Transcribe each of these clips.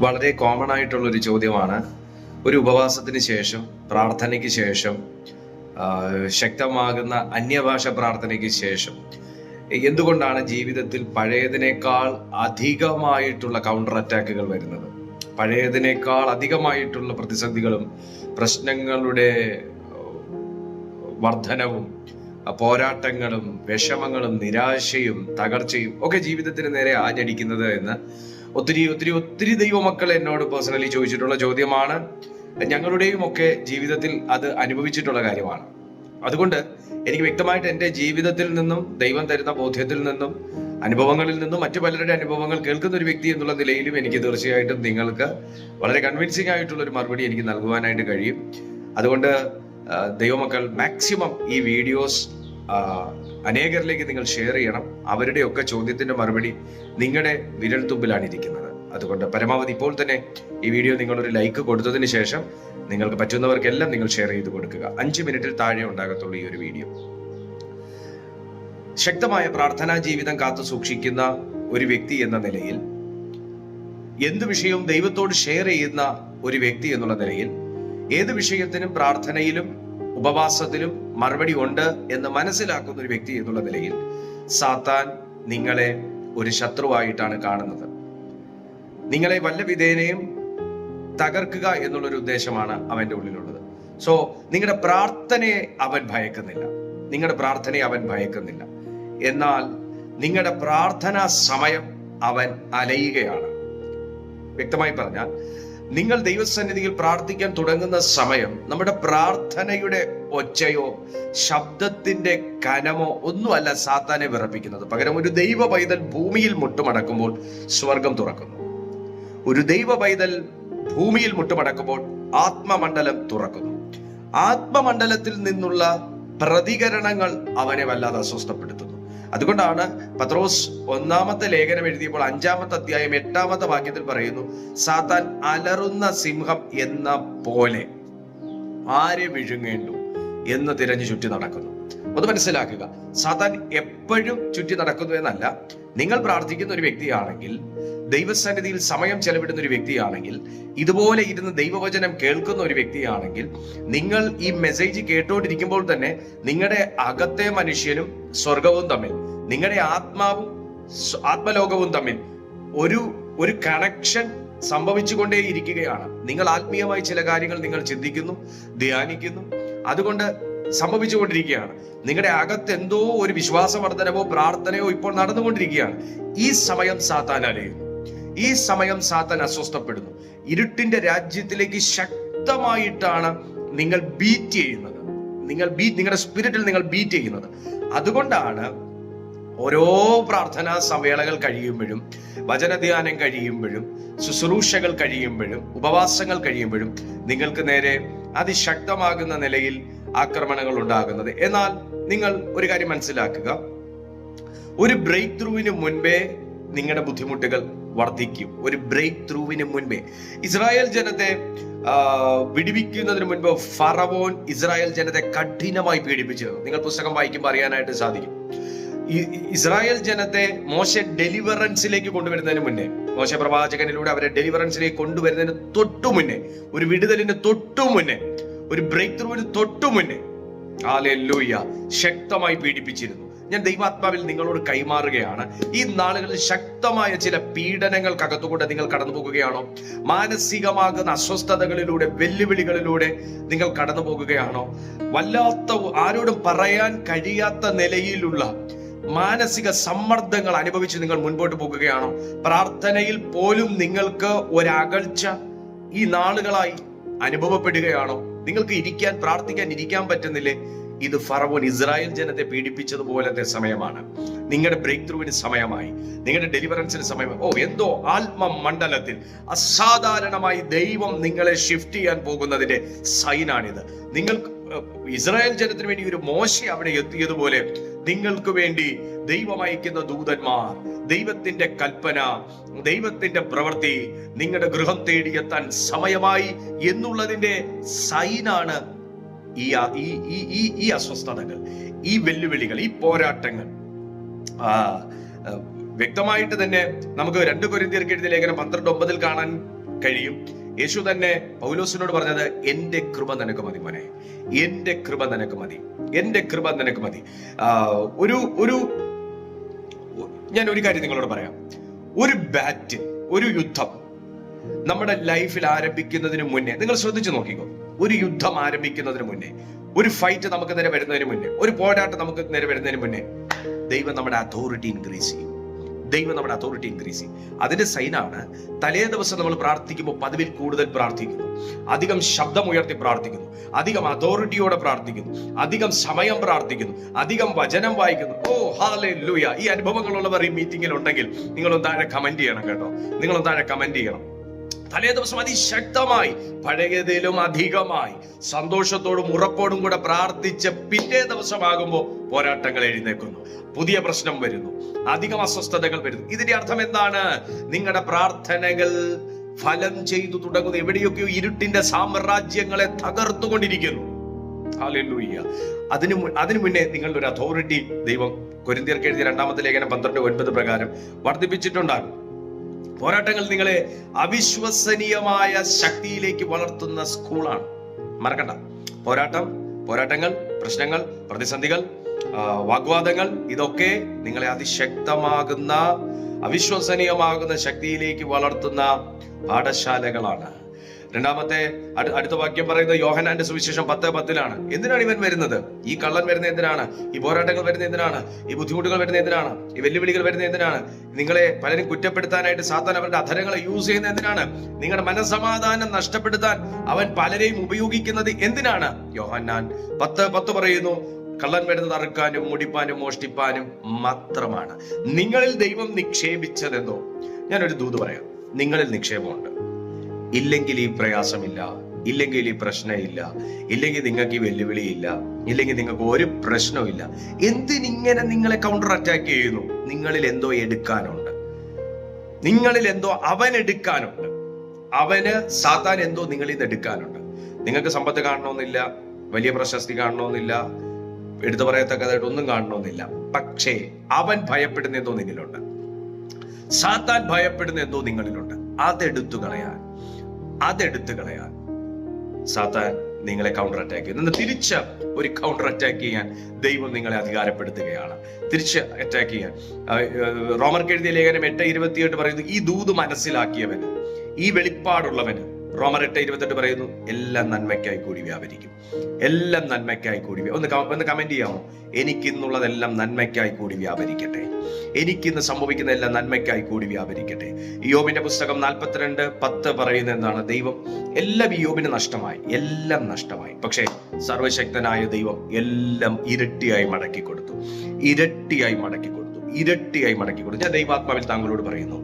വളരെ കോമൺ ആയിട്ടുള്ള ഒരു ചോദ്യമാണ്. ഒരു ഉപവാസത്തിന് ശേഷം പ്രാർത്ഥനയ്ക്ക് ശേഷം ശക്തമാകുന്ന അന്യഭാഷ പ്രാർത്ഥനയ്ക്ക് ശേഷം എന്തുകൊണ്ടാണ് ജീവിതത്തിൽ പഴയതിനേക്കാൾ അധികമായിട്ടുള്ള കൗണ്ടർ അറ്റാക്കുകൾ വരുന്നത്? പഴയതിനേക്കാൾ അധികമായിട്ടുള്ള പ്രതിസന്ധികളും പ്രശ്നങ്ങളുടെ വർധനവും പോരാട്ടങ്ങളും വിഷമങ്ങളും നിരാശയും തകർച്ചയും ഒക്കെ ജീവിതത്തിന് നേരെ ആഞ്ഞടിക്കുന്നത് എന്ന് ഒത്തിരി ഒത്തിരി ഒത്തിരി ദൈവമക്കൾ എന്നോട് പേഴ്സണലി ചോദിച്ചിട്ടുള്ള ചോദ്യമാണ്. ഞങ്ങളുടെയും ഒക്കെ ജീവിതത്തിൽ അത് അനുഭവിച്ചിട്ടുള്ള കാര്യമാണ്. അതുകൊണ്ട് എനിക്ക് വ്യക്തമായിട്ട് എന്റെ ജീവിതത്തിൽ നിന്നും ദൈവം തരുന്ന ബോധ്യത്തിൽ നിന്നും അനുഭവങ്ങളിൽ നിന്നും മറ്റു പലരുടെ അനുഭവങ്ങൾ കേൾക്കുന്ന ഒരു വ്യക്തി എന്നുള്ള നിലയിലും എനിക്ക് തീർച്ചയായിട്ടും നിങ്ങൾക്ക് വളരെ കൺവിൻസിംഗ് ആയിട്ടുള്ള ഒരു മറുപടി എനിക്ക് നൽകുവാനായിട്ട് കഴിയും. അതുകൊണ്ട് ദൈവമക്കൾ മാക്സിമം ഈ വീഡിയോസ് അനേകരിലേക്ക് നിങ്ങൾ ഷെയർ ചെയ്യണം. അവരുടെയൊക്കെ ചോദ്യത്തിന്റെ മറുപടി നിങ്ങളുടെ വിരൽത്തുമ്പിലാണ് ഇരിക്കുന്നത് അതുകൊണ്ട് പരമാവധി ഇപ്പോൾ തന്നെ ഈ വീഡിയോ നിങ്ങളൊരു ലൈക്ക് കൊടുത്തതിന് ശേഷം നിങ്ങൾക്ക് പറ്റുന്നവർക്കെല്ലാം നിങ്ങൾ ഷെയർ ചെയ്ത് കൊടുക്കുക. അഞ്ച് മിനിറ്റിൽ താഴെ ഉണ്ടാകത്തുള്ളൂ ഈ ഒരു വീഡിയോ ശക്തമായ പ്രാർത്ഥനാ ജീവിതം കാത്തു സൂക്ഷിക്കുന്ന ഒരു വ്യക്തി എന്ന നിലയിൽ എന്ത് വിഷയവും ദൈവത്തോട് ഷെയർ ചെയ്യുന്ന ഒരു വ്യക്തി എന്നുള്ള നിലയിൽ ഏത് വിഷയത്തിനും പ്രാർത്ഥനയിലും ഉപവാസത്തിലും മറുപടി ഉണ്ട് എന്ന് മനസ്സിലാക്കുന്ന ഒരു വ്യക്തി എന്നുള്ള നിലയിൽ സാത്താൻ നിങ്ങളെ ഒരു ശത്രുവായിട്ടാണ് കാണുന്നത്. നിങ്ങളെ വല്ല വിധേനയും തകർക്കുക എന്നുള്ളൊരു ഉദ്ദേശമാണ് അവന്റെ ഉള്ളിലുള്ളത്. സോ നിങ്ങളുടെ പ്രാർത്ഥനയെ അവൻ ഭയക്കുന്നില്ല. നിങ്ങളുടെ പ്രാർത്ഥനയെ അവൻ ഭയക്കുന്നില്ല. എന്നാൽ നിങ്ങളുടെ പ്രാർത്ഥനാ സമയം അവൻ അലയുകയാണ്. വ്യക്തമായി പറഞ്ഞാൽ നിങ്ങൾ ദൈവസന്നിധിയിൽ പ്രാർത്ഥിക്കാൻ തുടങ്ങുന്ന സമയം നമ്മുടെ പ്രാർത്ഥനയുടെ ഒച്ചയോ ശബ്ദത്തിന്റെ കനമോ ഒന്നുമല്ല സാത്താനെ വിറപ്പിക്കുന്നത്. പകരം ഒരു ദൈവ പൈതൽ ഭൂമിയിൽ മുട്ടുമടക്കുമ്പോൾ സ്വർഗം തുറക്കുന്നു. ഒരു ദൈവ പൈതൽ ഭൂമിയിൽ മുട്ടുമടക്കുമ്പോൾ ആത്മമണ്ഡലം തുറക്കുന്നു. ആത്മമണ്ഡലത്തിൽ നിന്നുള്ള പ്രതികരണങ്ങൾ അവനെ വല്ലാതെ അസ്വസ്ഥപ്പെടുത്തുന്നു. അതുകൊണ്ടാണ് പത്രോസ് ഒന്നാമത്തെ ലേഖനം എഴുതിയപ്പോൾ അഞ്ചാമത്തെ അധ്യായം എട്ടാമത്തെ വാക്യത്തിൽ പറയുന്നു സാത്താൻ അലറുന്ന സിംഹം എന്ന പോലെ ആരെ വിഴുങ്ങേണ്ടു? എന്ന് തിരഞ്ഞു ചുറ്റി നടക്കുന്നു. ഒന്ന് മനസ്സിലാക്കുക സാത്താൻ എപ്പോഴും ചുറ്റി നടക്കുന്നു എന്നല്ല നിങ്ങൾ പ്രാർത്ഥിക്കുന്ന ഒരു വ്യക്തിയാണെങ്കിൽ ദൈവസന്നിധിയിൽ സമയം ചെലവിടുന്ന ഒരു വ്യക്തിയാണെങ്കിൽ ഇതുപോലെ ഇരുന്ന് ദൈവവചനം കേൾക്കുന്ന ഒരു വ്യക്തിയാണെങ്കിൽ നിങ്ങൾ ഈ മെസ്സേജ് കേട്ടോണ്ടിരിക്കുമ്പോൾ തന്നെ നിങ്ങളുടെ അകത്തെ മനുഷ്യനും സ്വർഗവും തമ്മിൽ നിങ്ങളുടെ ആത്മാവും ആത്മലോകവും തമ്മിൽ ഒരു ഒരു കണക്ഷൻ സംഭവിച്ചുകൊണ്ടേ ഇരിക്കുകയാണ്. നിങ്ങൾ ആത്മീയമായി ചില കാര്യങ്ങൾ നിങ്ങൾ ചിന്തിക്കുന്നു ധ്യാനിക്കുന്നു. അതുകൊണ്ട് സംഭവിച്ചുകൊണ്ടിരിക്കുകയാണ്. നിങ്ങളുടെ അകത്ത് എന്തോ ഒരു വിശ്വാസവർദ്ധനവോ പ്രാർത്ഥനയോ ഇപ്പോൾ നടന്നുകൊണ്ടിരിക്കുകയാണ്. ഈ സമയം സാത്താൻ അലയുന്നു. ഈ സമയം സാത്താൻ അസ്വസ്ഥപ്പെടുന്നു. ഇരുട്ടിന്റെ രാജ്യത്തിലേക്ക് ശക്തമായിട്ടാണ് നിങ്ങൾ ബീറ്റ് ചെയ്യുന്നത്. നിങ്ങൾ ബീറ്റ് നിങ്ങളുടെ സ്പിരിറ്റിൽ നിങ്ങൾ ബീറ്റ് ചെയ്യുന്നത്. അതുകൊണ്ടാണ് ഓരോ പ്രാർത്ഥനാ സമ്മേളനങ്ങൾ കഴിയുമ്പോഴും വചനധ്യാനം കഴിയുമ്പോഴും ശുശ്രൂഷകൾ കഴിയുമ്പോഴും ഉപവാസങ്ങൾ കഴിയുമ്പോഴും നിങ്ങൾക്ക് നേരെ അതിശക്തമാകുന്ന നിലയിൽ ആക്രമണങ്ങൾ ഉണ്ടാകുന്നത്. എന്നാൽ നിങ്ങൾ ഒരു കാര്യം മനസ്സിലാക്കുക. ഒരു ബ്രേക്ക് ത്രൂവിന് മുൻപേ നിങ്ങളുടെ ബുദ്ധിമുട്ടുകൾ വർദ്ധിക്കും. ഒരു ബ്രേക്ക് ത്രൂവിന് മുൻപേ. ഇസ്രായേൽ ജനത്തെ വിടിവിക്കുന്നതിന് മുൻപ് ഫറവോൻ ഇസ്രായേൽ ജനത്തെ കഠിനമായി പീഡിപ്പിച്ചിരുന്നു. നിങ്ങൾ പുസ്തകം വായിക്കുമ്പോൾ അറിയാനായിട്ട് സാധിക്കും. ഇസ്രായേൽ ജനത്തെ മോശ ഡെലിവറൻസിലേക്ക് കൊണ്ടുവരുന്നതിന് മുന്നേ മോശ പ്രവാചകനിലൂടെ അവരെ ഡെലിവറൻസിലേക്ക് കൊണ്ടുവരുന്നതിന് തൊട്ടു മുന്നേ ഒരു വിടുതലിന് തൊട്ടു മുന്നേ ഒരു ബ്രേക്ക് ത്രൂവിന് തൊട്ടു മുന്നേ ആലെല്ലൂയ്യ ശക്തമായി പീഡിപ്പിച്ചിരുന്നു. ഞാൻ ദൈവാത്മാവിൽ നിങ്ങളോട് കൈമാറുകയാണ്. ഈ നാളുകളിൽ ശക്തമായ ചില പീഡനങ്ങൾക്കകത്തുകൂടെ നിങ്ങൾ കടന്നു പോകുകയാണോ മാനസികമാകുന്ന അസ്വസ്ഥതകളിലൂടെ വെല്ലുവിളികളിലൂടെ നിങ്ങൾ കടന്നു പോകുകയാണോ വല്ലാത്ത ആരോടും പറയാൻ കഴിയാത്ത നിലയിലുള്ള മാനസിക സമ്മർദ്ദങ്ങൾ അനുഭവിച്ച് നിങ്ങൾ മുൻപോട്ട് പോകുകയാണോ? പ്രാർത്ഥനയിൽ പോലും നിങ്ങൾക്ക് ഒരകൾച്ച ഈ നാളുകളായി അനുഭവപ്പെടുകയാണോ? നിങ്ങൾക്ക് ഇരിക്കാൻ പ്രാർത്ഥിക്കാൻ ഇരിക്കാൻ പറ്റുന്നില്ലേ? ഇത് ഫറവോൻ ഇസ്രായേൽ ജനത്തെ പീഡിപ്പിച്ചതുപോലത്തെ സമയമാണ്. നിങ്ങളുടെ ബ്രേക്ക് ത്രൂവിന് സമയമായി. നിങ്ങളുടെ ഡെലിവറൻസിന് സമയമായി. ഓ എന്തോ ആത്മ മണ്ഡലത്തിൽ അസാധാരണമായി ദൈവം നിങ്ങളെ ഷിഫ്റ്റ് ചെയ്യാൻ പോകുന്നതിന്റെ സൈനാണിത് നിങ്ങൾ ഇസ്രായേൽ ജനത്തിന് വേണ്ടി ഒരു മോശ അവിടെ എത്തിയതുപോലെ നിങ്ങൾക്ക് വേണ്ടി ദൈവം അയക്കുന്ന ദൂതന്മാർ ദൈവത്തിന്റെ കൽപ്പന ദൈവത്തിന്റെ പ്രവൃത്തി നിങ്ങളുടെ ഗൃഹം തേടിയെത്താൻ സമയമായി എന്നുള്ളതിന്റെ സൈനാണ് ഈ ഈ ഈ അസ്വസ്ഥതകൾ ഈ വെല്ലുവിളികൾ ഈ പോരാട്ടങ്ങൾ. വ്യക്തമായിട്ട് തന്നെ നമുക്ക് രണ്ട് കൊരിന്തിയർക്ക് എഴുതിയ ലേഖനം പന്ത്രണ്ട് ഒമ്പതിൽ കാണാൻ കഴിയും. യേശു തന്നെ പൗലോസിനോട് പറഞ്ഞത് എന്റെ കൃപ നിനക്ക് മതി മോനെ. എന്റെ കൃപ നിനക്ക് മതി. എന്റെ കൃപ നിനക്ക് മതി. ഒരു ഒരു ഞാൻ ഒരു കാര്യം നിങ്ങളോട് പറയാം. ഒരു ബാറ്റിൽ ഒരു യുദ്ധം നമ്മുടെ ലൈഫിൽ ആരംഭിക്കുന്നതിന് മുന്നേ നിങ്ങൾ ശ്രദ്ധിച്ചു നോക്കിക്കോ. ഒരു യുദ്ധം ആരംഭിക്കുന്നതിന് മുന്നേ ഒരു ഫൈറ്റ് നമുക്ക് നേരെ വരുന്നതിന് മുന്നേ ഒരു പോരാട്ടം നമുക്ക് നേരെ വരുന്നതിന് മുന്നേ ദൈവം നമ്മുടെ അതോറിറ്റി ഇൻക്രീസ് ചെയ്യും. ദൈവം നമ്മുടെ അതോറിറ്റി ഇൻക്രീസ് ചെയ്യും അതിന്റെ സൈനാണ് തലേ ദിവസം നമ്മൾ പ്രാർത്ഥിക്കുമ്പോൾ പതിവിൽ കൂടുതൽ പ്രാർത്ഥിക്കുന്നു. അധികം ശബ്ദം ഉയർത്തി പ്രാർത്ഥിക്കുന്നു. അധികം അതോറിറ്റിയോടെ പ്രാർത്ഥിക്കുന്നു. അധികം സമയം പ്രാർത്ഥിക്കുന്നു. അധികം വചനം വായിക്കുന്നു. ഓ ഹാലേ ലൂയ ഈ അനുഭവങ്ങളുള്ളവർ ഈ മീറ്റിംഗിൽ ഉണ്ടെങ്കിൽ നിങ്ങളൊന്ന് താഴെ കമന്റ് ചെയ്യണം കേട്ടോ. നിങ്ങളൊന്ന് താഴെ കമന്റ് ചെയ്യണം. തലേ ദിവസം അതിശക്തമായി പഴയതിലും അധികമായി സന്തോഷത്തോടും ഉറപ്പോടും കൂടെ പ്രാർത്ഥിച്ച് പിറ്റേ ദിവസമാകുമ്പോൾ പോരാട്ടങ്ങൾ എഴുന്നേക്കുന്നു പുതിയ പ്രശ്നം വരുന്നു. അധികം അസ്വസ്ഥതകൾ വരുന്നു. ഇതിന്റെ അർത്ഥം എന്താണ്? നിങ്ങളുടെ പ്രാർത്ഥനകൾ ഫലം ചെയ്തു തുടങ്ങുന്നു. എവിടെയൊക്കെയോ ഇരുട്ടിന്റെ സാമ്രാജ്യങ്ങളെ തകർത്തുകൊണ്ടിരിക്കുന്നു. അതിനു അതിനു മുന്നേ നിങ്ങളുടെ ഒരു അതോറിറ്റി ദൈവം കൊരിന്തിയർക്ക് എഴുതിയ രണ്ടാമത്തെ ലേഖനം പന്ത്രണ്ട് ഒൻപത് പ്രകാരം വർദ്ധിപ്പിച്ചിട്ടുണ്ടാകും. പോരാട്ടങ്ങൾ നിങ്ങളെ അവിശ്വസനീയമായ ശക്തിയിലേക്ക് വളർത്തുന്ന സ്കൂളാണ്. മറക്കണ്ട. പോരാട്ടം പോരാട്ടങ്ങൾ പ്രശ്നങ്ങൾ പ്രതിസന്ധികൾ വാഗ്വാദങ്ങൾ ഇതൊക്കെ നിങ്ങളെ അതിശക്തമാകുന്ന അവിശ്വസനീയമാകുന്ന ശക്തിയിലേക്ക് വളർത്തുന്ന പാഠശാലകളാണ്. രണ്ടാമത്തെ അടുത്ത വാക്യം പറയുന്നത് യോഹനാന്റെ സുവിശേഷം പത്ത് പത്തിലാണ്. എന്തിനാണ് ഇവൻ വരുന്നത്? ഈ കള്ളൻ വരുന്ന എന്തിനാണ്? ഈ പോരാട്ടങ്ങൾ വരുന്ന എന്തിനാണ്? ഈ ബുദ്ധിമുട്ടുകൾ വരുന്ന എന്തിനാണ്? ഈ വെല്ലുവിളികൾ വരുന്ന എന്തിനാണ്? നിങ്ങളെ പലരും കുറ്റപ്പെടുത്താനായിട്ട് സാത്താൻ അവരുടെ അധരങ്ങളെ യൂസ് ചെയ്യുന്ന എന്തിനാണ്? നിങ്ങളുടെ മനസമാധാനം നഷ്ടപ്പെടുത്താൻ അവൻ പലരെയും ഉപയോഗിക്കുന്നത് എന്തിനാണ്? യോഹന്നാൻ പത്ത് പത്ത് പറയുന്നു കള്ളൻ വരുന്നത് അറുക്കാനും മുടിപ്പാനും മോഷ്ടിപ്പാനും മാത്രമാണ്. നിങ്ങളിൽ ദൈവം നിക്ഷേപിച്ചതെന്തോ? ഞാനൊരു ദൂത് പറയാം. നിങ്ങളിൽ നിക്ഷേപമുണ്ട്. ഇല്ലെങ്കിൽ ഈ പ്രയാസമില്ല ഇല്ലെങ്കിൽ ഈ പ്രശ്നമില്ല ഇല്ലെങ്കിൽ നിങ്ങൾക്ക് ഈ വെല്ലുവിളിയില്ല ഇല്ലെങ്കിൽ നിങ്ങൾക്ക് ഒരു പ്രശ്നവുമില്ല. എന്തിനിങ്ങനെ നിങ്ങളെ കൗണ്ടർ അറ്റാക്ക് ചെയ്യുന്നു? നിങ്ങളിൽ എന്തോ എടുക്കാനുണ്ട്. നിങ്ങളിൽ എന്തോ അവൻ എടുക്കാനുണ്ട്. അവന് സാത്താൻ എന്തോ നിങ്ങളിൽ നിന്ന് എടുക്കാനുണ്ട്. നിങ്ങൾക്ക് സമ്പത്ത് കാണണമെന്നില്ല വലിയ പ്രശസ്തി കാണണമെന്നില്ല എടുത്തു പറയത്തക്കതായിട്ട് ഒന്നും കാണണമെന്നില്ല. പക്ഷേ അവൻ ഭയപ്പെടുന്ന എന്തോ നിന്നിലുണ്ട്. സാത്താൻ ഭയപ്പെടുന്ന എന്തോ നിങ്ങളിലുണ്ട്. അതെടുത്തു കളയാൻ. അതെടുത്തു കളയാൻ സാത്താൻ നിങ്ങളെ കൗണ്ടർ അറ്റാക്ക് ചെയ്യുന്നു. തിരിച്ച് ഒരു കൗണ്ടർ അറ്റാക്ക് ചെയ്യാൻ ദൈവം നിങ്ങളെ അധികാരപ്പെടുത്തുകയാണ്. തിരിച്ച് അറ്റാക്ക് ചെയ്യാൻ. റോമർ കെഴുതിയ ലേഖനം എട്ട് ഇരുപത്തിയെട്ട് പറയുന്നു ഈ ദൂത് മനസ്സിലാക്കിയവന് ഈ വെളിപ്പാടുള്ളവന് റോമർ എട്ട് ഇരുപത്തെട്ട് പറയുന്നു എല്ലാം നന്മയ്ക്കായി കൂടി വ്യാപരിക്കും. എല്ലാം നന്മയ്ക്കായി കൂടി ഒന്ന് ഒന്ന് കമന്റ് ചെയ്യാമോ? എനിക്കിന്നുള്ളതെല്ലാം നന്മയ്ക്കായി കൂടി വ്യാപരിക്കട്ടെ. എനിക്കിന്ന് സംഭവിക്കുന്ന എല്ലാം നന്മയ്ക്കായി കൂടി വ്യാപരിക്കട്ടെ. യോബിന്റെ പുസ്തകം നാൽപ്പത്തിരണ്ട് പത്ത് പറയുന്ന എന്താണ് ദൈവം എല്ലാം ഈ യോബിന് നഷ്ടമായി എല്ലാം നഷ്ടമായി. പക്ഷേ സർവശക്തനായ ദൈവം എല്ലാം ഇരട്ടിയായി മടക്കി കൊടുത്തു. ഇരട്ടിയായി മടക്കി കൊടുത്തു. ഇരട്ടിയായി മടക്കി കൊടുത്തു. ഞാൻ ദൈവാത്മാവിൽ താങ്കളോട് പറയുന്നു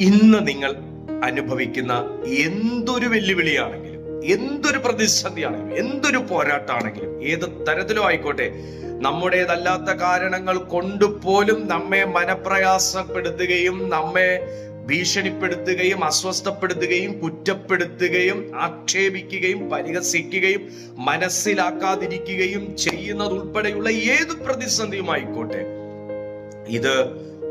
ഇന്ന് നിങ്ങൾ അനുഭവിക്കുന്ന എന്തൊരു വെല്ലുവിളിയാണെങ്കിലും എന്തൊരു പ്രതിസന്ധിയാണെങ്കിലും എന്തൊരു പോരാട്ടമാണെങ്കിലും ഏത് തരത്തിലും ആയിക്കോട്ടെ നമ്മുടേതല്ലാത്ത കാരണങ്ങൾ കൊണ്ട് പോലും നമ്മെ മനപ്രയാസപ്പെടുത്തുകയും നമ്മെ ഭീഷണിപ്പെടുത്തുകയും അസ്വസ്ഥപ്പെടുത്തുകയും കുറ്റപ്പെടുത്തുകയും ആക്ഷേപിക്കുകയും പരിഹസിക്കുകയും മനസ്സിലാക്കാതിരിക്കുകയും ചെയ്യുന്നത് ഉൾപ്പെടെയുള്ള ഏത് പ്രതിസന്ധിയുമായിക്കോട്ടെ ഇത്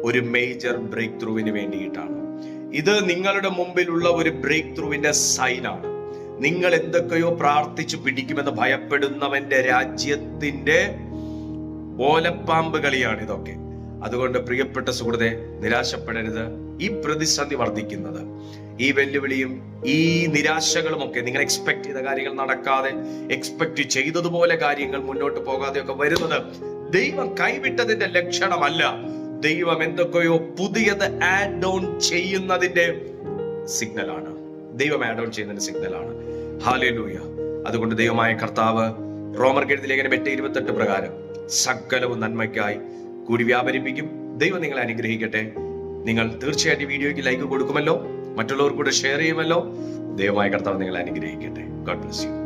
ഒരു മേജർ ബ്രേക്ക് ത്രൂവിന് വേണ്ടിയിട്ടാണ്. ഇത് നിങ്ങളുടെ മുമ്പിലുള്ള ഒരു ബ്രേക്ക് ത്രൂവിന്റെ സൈനാണ് നിങ്ങൾ എന്തൊക്കെയോ പ്രാർത്ഥിച്ചു പിടിക്കുമെന്ന് ഭയപ്പെടുന്നവന്റെ രാജ്യത്തിന്റെ ഓലപ്പാമ്പ് കളിയാണ് ഇതൊക്കെ. അതുകൊണ്ട് പ്രിയപ്പെട്ട സുഹൃത്തെ നിരാശപ്പെടരുത്. ഈ പ്രതിസന്ധി വർദ്ധിക്കുന്നത് ഈ വെല്ലുവിളിയും ഈ നിരാശകളും ഒക്കെ നിങ്ങൾ എക്സ്പെക്ട് ചെയ്ത കാര്യങ്ങൾ നടക്കാതെ എക്സ്പെക്ട് ചെയ്തതുപോലെ കാര്യങ്ങൾ മുന്നോട്ട് പോകാതെ ഒക്കെ വരുന്നത് ദൈവം കൈവിട്ടതിന്റെ ലക്ഷണമല്ല. ദൈവം എന്തൊക്കെയോ പുതിയത് ആഡ് ഓൺ ചെയ്യുന്നതിന്റെ സിഗ്നലാണ് ദൈവം ആഡ് ഓൺ ചെയ്യുന്നതിന്റെ സിഗ്നലാണ് ഹാലൂയ അതുകൊണ്ട് ദൈവമായ കർത്താവ് റോമർ കെഴുതി ലേഖനം എട്ട് ഇരുപത്തെട്ട് പ്രകാരം സകലവും നന്മയ്ക്കായി കൂടി വ്യാപരിപ്പിക്കും ദൈവം നിങ്ങളെ അനുഗ്രഹിക്കട്ടെ. നിങ്ങൾ തീർച്ചയായിട്ടും വീഡിയോയ്ക്ക് ലൈക്ക് കൊടുക്കുമല്ലോ. മറ്റുള്ളവർ കൂടെ ഷെയർ ചെയ്യുമല്ലോ. ദൈവമായ കർത്താവ് നിങ്ങളെ അനുഗ്രഹിക്കട്ടെ. God bless you